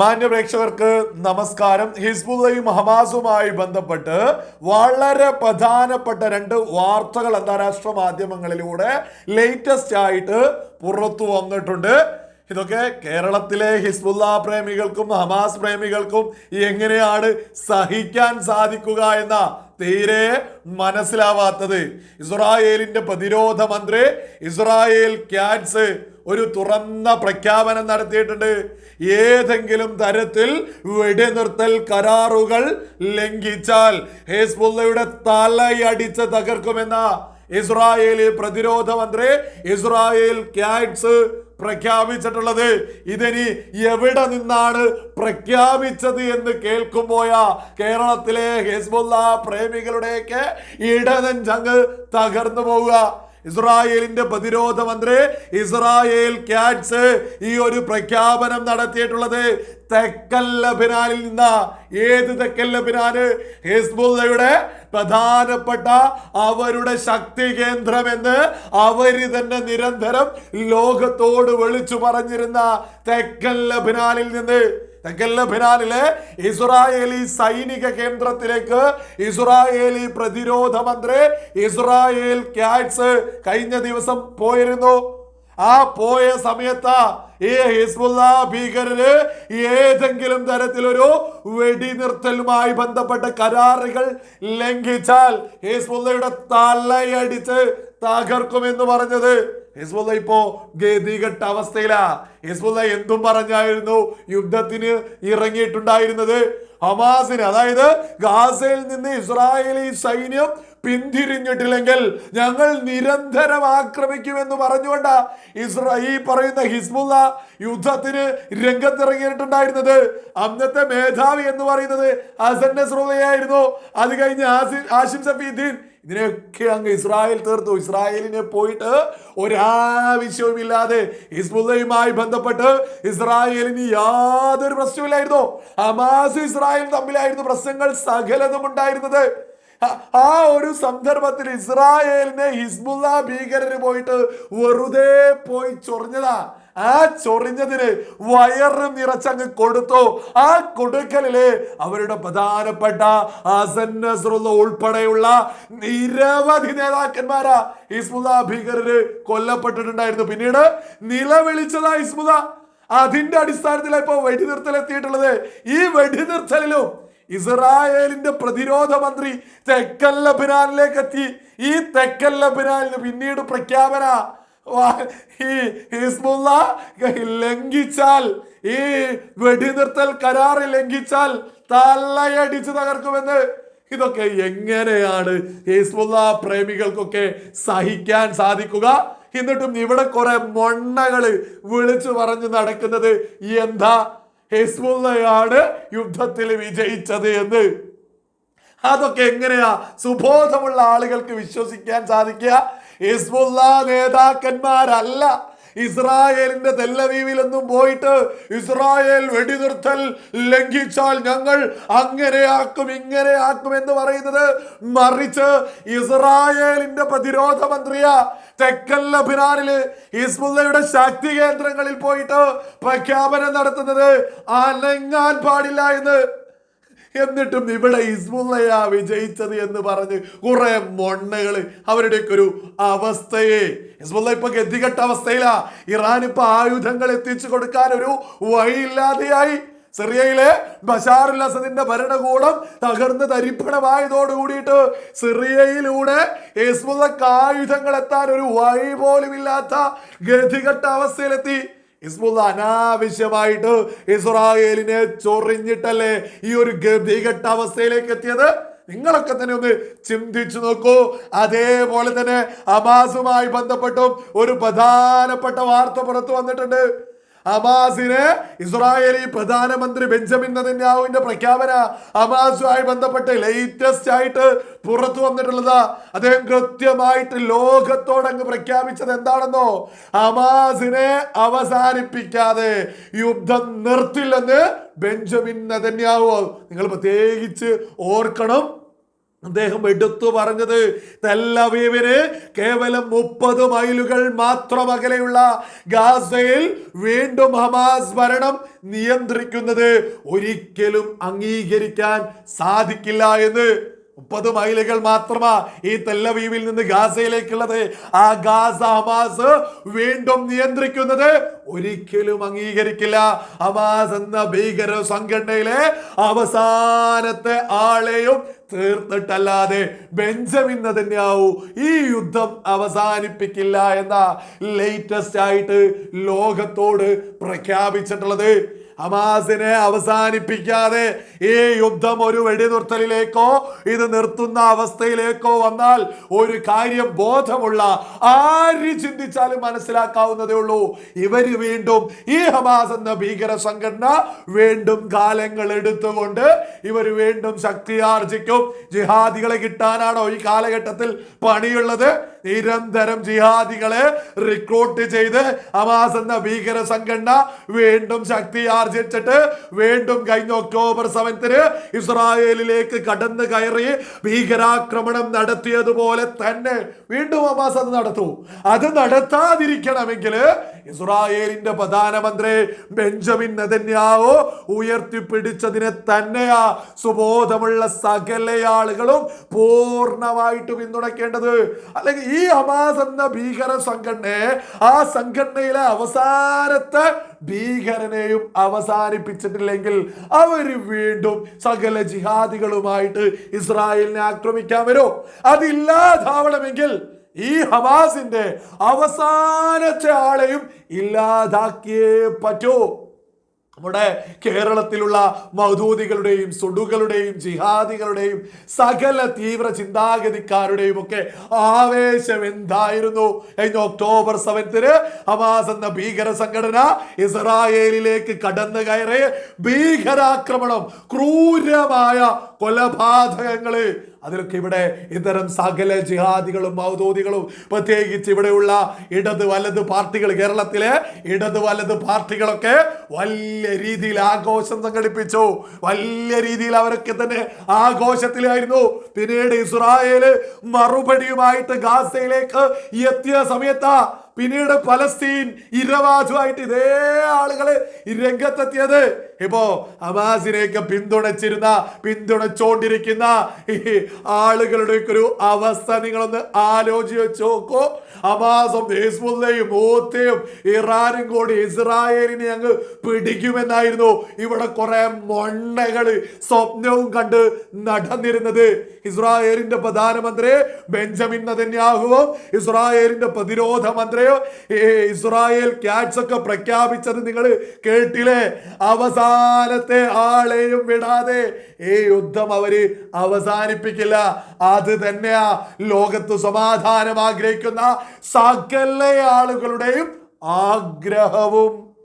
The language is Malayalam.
മാന്യ പ്രേക്ഷകർക്ക് നമസ്കാരം. ഹിസ്ബുള്ളയും ഹമാസുമായി ബന്ധപ്പെട്ട് വളരെ പ്രധാനപ്പെട്ട രണ്ട് വാർത്തകൾ അന്താരാഷ്ട്ര മാധ്യമങ്ങളിലൂടെ ലേറ്റസ്റ്റ് ആയിട്ട് പുറത്തു വന്നിട്ടുണ്ട്. ഇതൊക്കെ കേരളത്തിലെ ഹിസ്ബുല്ല പ്രേമികൾക്കും ഹമാസ് പ്രേമികൾക്കും എങ്ങനെയാണ് സഹിക്കാൻ സാധിക്കുക എന്ന തീരെ മനസ്സിലാവാത്തത്. ഇസ്രായേലിന്റെ പ്രതിരോധ മന്ത്രി ഇസ്രായേൽ ക്യാറ്റ്സ് ഒരു തുറന്ന പ്രഖ്യാപനം നടത്തിയിട്ടുണ്ട്. ഏതെങ്കിലും തരത്തിൽ വെടിനിർത്തൽ കരാറുകൾ ലംഘിച്ചാൽ ഹേസ്ബുള്ളയുടെ തലയടിച്ച് തകർക്കുമെന്ന ഇസ്രായേലി പ്രതിരോധ മന്ത്രി ഇസ്രായേൽ ക്യാറ്റ്സ് പ്രഖ്യാപിച്ചിട്ടുള്ളത്. ഇതിനി എവിടെ നിന്നാണ് പ്രഖ്യാപിച്ചത് എന്ന് കേൾക്കുമ്പോയാ കേരളത്തിലെ ഹിസ്ബുല്ല പ്രേമികളുടെയൊക്കെ ഇടനെഞ്ചങ്ങ് തകർന്നു പോവുക. ഇസ്രായേലിന്റെ പ്രതിരോധ മന്ത്രി ഇസ്രായേൽ ക്യാറ്റ്സ് ഈ ഒരു പ്രഖ്യാപനം നടത്തിയിട്ടുള്ളത് തെക്കൽ ലബനാനിൽ നിന്ന. ഏത് തെക്കൽ ലബനാന് ഹിസ്ബുള്ളയുടെ പ്രധാനപ്പെട്ട അവരുടെ ശക്തി കേന്ദ്രമെന്ന് അവർ തന്നെ നിരന്തരം ലോകത്തോട് വിളിച്ചു പറഞ്ഞിരുന്ന തെക്കൽ ലബനാനിൽ നിന്ന്. തെക്കൻ ലബനാനിലെ ഇസ്രായേലി സൈനിക കേന്ദ്രത്തിലേക്ക് ഇസ്രായേലി പ്രതിരോധ മന്ത്രി ഇസ്രായേൽ ക്യാറ്റ്സ് കഴിഞ്ഞ ദിവസം പോയിരുന്നു. ആ പോയ സമയത്ത് ഈ ഹിസ്ബുല്ല ഭീകരര് ഏതെങ്കിലും തരത്തിലൊരു വെടിനിർത്തലുമായി ബന്ധപ്പെട്ട കരാറുകൾ ലംഘിച്ചാൽ ഹിസ്ബുല്ലയുടെ തലയടിച്ച് തകർക്കുമെന്ന് പറഞ്ഞത്. ഹിസ്ബുള്ള ഇപ്പോ ഗതികെട്ട അവസ്ഥയിലാ. ഹിസ്ബുള്ള എന്തും പറഞ്ഞായിരുന്നു? യുദ്ധത്തിന് ഇറങ്ങിയിട്ടുണ്ടായിരുന്നത് ഹമാസിന്. അതായത് ഗാസയിൽ നിന്ന് ഇസ്രായേലി സൈന്യം പിന്തിരിഞ്ഞിട്ടില്ലെങ്കിൽ ഞങ്ങൾ നിരന്തരം ആക്രമിക്കുമെന്ന് പറഞ്ഞുകൊണ്ട ഇസ്രാ ഈ പറയുന്ന ഹിസ്ബുള്ള യുദ്ധത്തിന് രംഗത്തിറങ്ങിയിട്ടുണ്ടായിരുന്നത്. അന്നത്തെ മേധാവി എന്ന് പറയുന്നത് ഹസൻ നസ്രുള്ളയായിരുന്നു. അത് കഴിഞ്ഞ് ആസി- ആഷിം സഫീദ്ദീൻ ഇതിനെയൊക്കെ അങ്ങ് ഇസ്രായേൽ തീർത്തു. ഇസ്രായേലിനെ പോയിട്ട് ഒരാവശ്യവുമില്ലാതെ ഹിസ്ബുള്ളയുമായി ബന്ധപ്പെട്ട് ഇസ്രായേലിന് യാതൊരു പ്രശ്നമില്ലായിരുന്നു അമാസ് ഇസ്രായേൽ തമ്മിലായിരുന്നു പ്രശ്നങ്ങൾ സകലതും ഉണ്ടായിരുന്നത്. ആ ഒരു സന്ദർഭത്തിൽ ഇസ്രായേലിനെ ഹിസ്ബുല്ല ഭീകരന് പോയിട്ട് വെറുതെ പോയി ചൊറിഞ്ഞതാ. ആ ചൊറിഞ്ഞതിന് വയറ് നിറച്ചങ്ങ് കൊടുത്തു. ആ കൊടുക്കലിൽ അവരുടെ പ്രധാനപ്പെട്ട ഉൾപ്പെടെയുള്ള നിരവധി നേതാക്കന്മാരാ ഇസ്മുത ഭീകരര് കൊല്ലപ്പെട്ടിട്ടുണ്ടായിരുന്നു. പിന്നീട് നിലവിളിച്ചതാ ഇസ്മുദ അതിന്റെ അടിസ്ഥാനത്തിലാണ് ഇപ്പൊ വെടിനിർത്തൽ എത്തിയിട്ടുള്ളത്. ഈ വെടിനിർത്തലിലും ഇസ്രായേലിന്റെ പ്രതിരോധ മന്ത്രി തെക്കൻ ലബനാനിലേക്ക് എത്തി. ഈ തെക്കൻ ലബനാനിന് പിന്നീട് പ്രഖ്യാപന ഈ ലംഘിച്ചാൽ ഈ വെടിനിർത്തൽ കരാർ ലംഘിച്ചാൽ തലയടിച്ച് തകർക്കുമെന്ന്. ഇതൊക്കെ എങ്ങനെയാണ് ഹിസ്ബുള്ള പ്രേമികൾക്കൊക്കെ സഹിക്കാൻ സാധിക്കുക? എന്നിട്ടും ഇവിടെ കുറെ മൊണ്ണകൾ വിളിച്ചു പറഞ്ഞു നടക്കുന്നത് എന്താ? ഹിസ്ബുള്ളയാണ് യുദ്ധത്തിൽ വിജയിച്ചത് എന്ന്. അതൊക്കെ എങ്ങനെയാ സുബോധമുള്ള ആളുകൾക്ക് വിശ്വസിക്കാൻ സാധിക്കുക? ഹിസ്ബുള്ള നേതാക്കന്മാരല്ല. ഇസ്രായേലിന്റെ തെല്ലവീവിലൊന്നും പോയിട്ട് ഇസ്രായേൽ വെടിനിർത്തൽ ലംഘിച്ചാൽ ഞങ്ങൾ അങ്ങനെയാക്കും ഇങ്ങനെയാക്കും എന്ന് പറയുന്നത് മറിച്ച് ഇസ്രായേലിന്റെ പ്രതിരോധ മന്ത്രിയ തെക്കൻ ലബിനാനിൽ ഹിസ്ബുള്ളയുടെ ശക്തി കേന്ദ്രങ്ങളിൽ പോയിട്ട് പ്രഖ്യാപനം നടത്തുന്നത് അനങ്ങാൻ പാടില്ല എന്ന് എന്നിട്ടും ഇവിടെ ഹിസ്ബുള്ളയാ വിജയിച്ചത് എന്ന് പറഞ്ഞ് കുറെ മൊണ്ണകൾ അവരുടെയൊക്കെ ഒരു അവസ്ഥയെ. ഹിസ്ബുള്ള ഇപ്പൊ ഗതികെട്ട അവസ്ഥയിലാ. ഇറാൻ ഇപ്പൊ ആയുധങ്ങൾ എത്തിച്ചു കൊടുക്കാൻ ഒരു വഴിയില്ലാതെയായി. സിറിയയിലെ ബഷാറുൽ അസദിന്റെ ഭരണകൂടം തകർന്ന് തരിപ്പണമായതോട് കൂടിയിട്ട് സിറിയയിലൂടെ ഹിസ്ബുള്ളക്ക് ആയുധങ്ങൾ എത്താൻ ഒരു വഴി പോലും ഇല്ലാത്ത ഗതികെട്ട അവസ്ഥയിലെത്തി. ഹിസ്ബുള്ള അനാവശ്യമായിട്ട് ഇസ്രായേലിനെ ചൊറിഞ്ഞിട്ടല്ലേ ഈ ഒരു ഗതികെട്ട അവസ്ഥയിലേക്ക് എത്തിയത്? നിങ്ങളൊക്കെ തന്നെ ഒന്ന് ചിന്തിച്ചു നോക്കൂ. അതേപോലെ തന്നെ അബാസുമായി ബന്ധപ്പെട്ടും ഒരു പ്രധാനപ്പെട്ട വാർത്ത പുറത്തു വന്നിട്ടുണ്ട്. ഹമാസിനെ ഇസ്രായേലി പ്രധാനമന്ത്രി ബെഞ്ചമിൻ നെതന്യാഹുവിന്റെ പ്രഖ്യാപന ഹമാസുമായി ബന്ധപ്പെട്ട് ലേറ്റസ്റ്റ് ആയിട്ട് പുറത്തു വന്നിട്ടുള്ളത്. അദ്ദേഹം കൃത്യമായിട്ട് ലോകത്തോടങ്ങ് പ്രഖ്യാപിച്ചത് എന്താണെന്നോ? ഹമാസിനെ അവസാനിപ്പിക്കാതെ യുദ്ധം നിർത്തില്ലെന്ന് ബെഞ്ചമിൻ നെതന്യാഹു. നിങ്ങൾ പ്രത്യേകിച്ച് ഓർക്കണം. അദ്ദേഹം എടുത്തു പറഞ്ഞത് തെല്ലവീവിന് കേവലം മുപ്പത് മൈലുകൾ മാത്രം അകലെയുള്ള ഗാസയിൽ വീണ്ടും ഹമാസ് ഭരണം നിയന്ത്രിക്കുന്നത് ഒരിക്കലും അംഗീകരിക്കാൻ സാധിക്കില്ല എന്ന് മുപ്പത് മൈലുകൾ മാത്രമാ ഈ തെല്ലവീവിൽ നിന്ന് ഗാസയിലേക്കുള്ളത്. ആ ഗാസ ഹമാസ് വീണ്ടും നിയന്ത്രിക്കുന്നത് ഒരിക്കലും അംഗീകരിക്കില്ല. ഹമാസ് എന്ന ഭീകര സംഘടനയിലെ അവസാനത്തെ ആളെയും തീർന്നിട്ടല്ലാതെ ബെഞ്ചമിൻ നെതന്യാവു ഈ യുദ്ധം അവസാനിപ്പിക്കില്ല എന്ന ലേറ്റസ്റ്റ് ആയിട്ട് ലോകത്തോട് പ്രഖ്യാപിച്ചിട്ടുള്ളത് ഹമാസിനെ അവസാനിപ്പിക്കാതെ ഈ യുദ്ധം ഒരു വെടിനിർത്തലിലേക്കോ ഇത് നിർത്തുന്ന അവസ്ഥയിലേക്കോ വന്നാൽ ഒരു കാര്യം ബോധമുള്ള ആര് ചിന്തിച്ചാലും മനസ്സിലാക്കാവുന്നതേ ഉള്ളൂ. ഇവർ വീണ്ടും ഈ ഹമാസ് എന്ന ഭീകര സംഘടന വീണ്ടും കാലങ്ങൾ എടുത്തുകൊണ്ട് ഇവർ വീണ്ടും ശക്തി ആർജിക്കും. ജിഹാദികളെ കിട്ടാനാണോ ഈ കാലഘട്ടത്തിൽ പണിയുള്ളത്? നിരന്തരം ജിഹാദികളെ റിക്രൂട്ട് ചെയ്ത് ഹമാസ് എന്ന ഭീകര സംഘടന വീണ്ടും ശക്തി ആർജിച്ചിട്ട് വീണ്ടും കഴിഞ്ഞ ഒക്ടോബർ സെവൻത്തിന് ഇസ്രായേലിലേക്ക് കടന്നു കയറി ഭീകരാക്രമണം നടത്തിയതുപോലെ തന്നെ വീണ്ടും ഹമാസ് അത് നടത്തൂ. അത് നടത്താതിരിക്കണമെങ്കിൽ ഇസ്രായേലിന്റെ പ്രധാനമന്ത്രി ബെഞ്ചമിൻ നെതന്യാവോ ഉയർത്തിപ്പിടിച്ചതിനെ തന്നെയാ സുബോധമുള്ള സകല ആളുകളും പൂർണമായിട്ട് പിന്തുണയ്ക്കേണ്ടത്. അല്ലെങ്കിൽ ഈ ഹമാസ് എന്ന ഭീകര സംഘടനയെ ആ സംഘടനയിലെ അവസാനത്തെ ഭീകരനെയും അവസാനിപ്പിച്ചിട്ടില്ലെങ്കിൽ അവർ വീണ്ടും സകല ജിഹാദികളുമായിട്ട് ഇസ്രായേലിനെ ആക്രമിക്കാൻ വരും. അതില്ലാതാവണമെങ്കിൽ ഈ ഹവാസിന്റെ അവസാനത്തെ ആളെയും ഇല്ലാതാക്കിയേ പറ്റൂ. നമ്മുടെ കേരളത്തിലുള്ള മൗദൂദികളുടെയും സുഡുകളുടെയും ജിഹാദികളുടെയും സകല തീവ്ര ചിന്താഗതിക്കാരുടെയും ഒക്കെ ആവേശം എന്തായിരുന്നു? കഴിഞ്ഞ ഒക്ടോബർ സെവൻത്തിന് ഹമാസ് എന്ന ഭീകര സംഘടന ഇസ്രായേലിലേക്ക് കടന്നു കയറി ഭീകരാക്രമണം ക്രൂരമായ കൊലപാതകങ്ങൾ അതിലൊക്കെ ഇവിടെ ഇത്തരം സകല ജിഹാദികളും മൗദോദികളും പ്രത്യേകിച്ച് ഇവിടെയുള്ള ഇടത് വലത് പാർട്ടികൾ കേരളത്തിലെ ഇടത് വലത് പാർട്ടികളൊക്കെ വലിയ രീതിയിൽ ആഘോഷം സംഘടിപ്പിച്ചു. വലിയ രീതിയിൽ അവരൊക്കെ തന്നെ ആഘോഷത്തിലായിരുന്നു. പിന്നീട് ഇസ്രായേൽ മറുപടിയുമായിട്ട് ഗാസയിലേക്ക് എത്തിയ സമയത്താ പിന്നീട് പലസ്തീൻ ഇരവാജുമായിട്ട് ഇതേ ആളുകൾ ഈ രംഗത്തെത്തിയത്. ഇപ്പോ ഹമാസിനെയൊക്കെ പിന്തുണച്ചിരുന്ന പിന്തുണച്ചോണ്ടിരിക്കുന്ന ഈ ആളുകളുടെ ഒരു അവസ്ഥ നിങ്ങളൊന്ന് ആലോചിച്ച് വെച്ച് നോക്കോ. ഹമാസും ഹിസ്ബുല്ലയും മൂത്തയും ഇറാനും കൂടി ഇസ്രായേലിനെ അങ്ങ് പിടിക്കുമെന്നായിരുന്നു ഇവിടെ കുറെ മൊണ്ണകൾ സ്വപ്നവും കണ്ട് നടന്നിരുന്നത്. ഇസ്രായേലിന്റെ പ്രധാനമന്ത്രി ബെഞ്ചമിൻ നതന്യാഹുവും ഇസ്രായേലിന്റെ പ്രതിരോധ മന്ത്രിയോ ഈ ഇസ്രായേൽ ക്യാറ്റ്സ് ഒക്കെ പ്രഖ്യാപിച്ചത് നിങ്ങൾ കേട്ടില്ലേ? അവസാനത്തെ ആളെയും വിടാതെ. ഈ യുദ്ധം അവർ അവസാനിപ്പിക്കില്ല. അത് തന്നെയാ ലോകത്ത് സമാധാനം ആഗ്രഹിക്കുന്ന സകല ആളുകളുടെയും ആഗ്രഹവും.